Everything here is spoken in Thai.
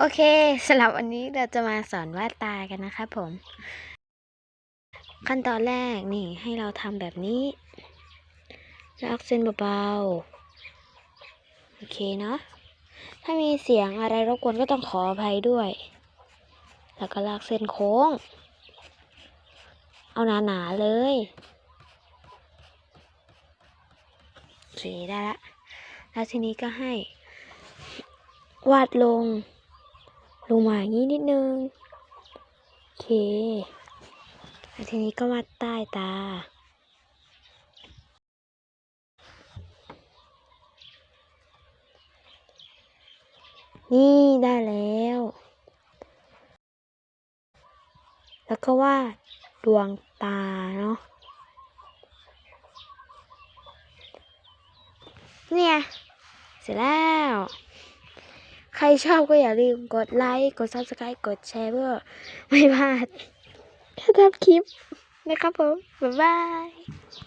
โอเคสำหรับวันนี้เราจะมาสอนวาดตากันนะครับผม ขั้นตอนแรกนี่ให้เราทำแบบนี้ลากเส้นเบาๆ โอเคเนาะถ้ามีเสียงอะไรรบกวนก็ต้องขออภัยด้วย แล้วก็ลากเส้นโค้ง เอาหนาๆเลย โอเคได้ละ แล้วทีนี้ก็ให้วาดลง ลงมาอย่างนี้นิดนึง โอเคทีนี้ก็วาดใต้ตา นี่ได้แล้ว แล้วก็วาดดวงตาเนาะ เนี่ย เสร็จแล้ว ใครชอบก็อย่าลืมกดไลค์ กด subscribe กดแชร์เพื่อไม่พลาดถ้าทำคลิปนะครับผม บ๊ายบาย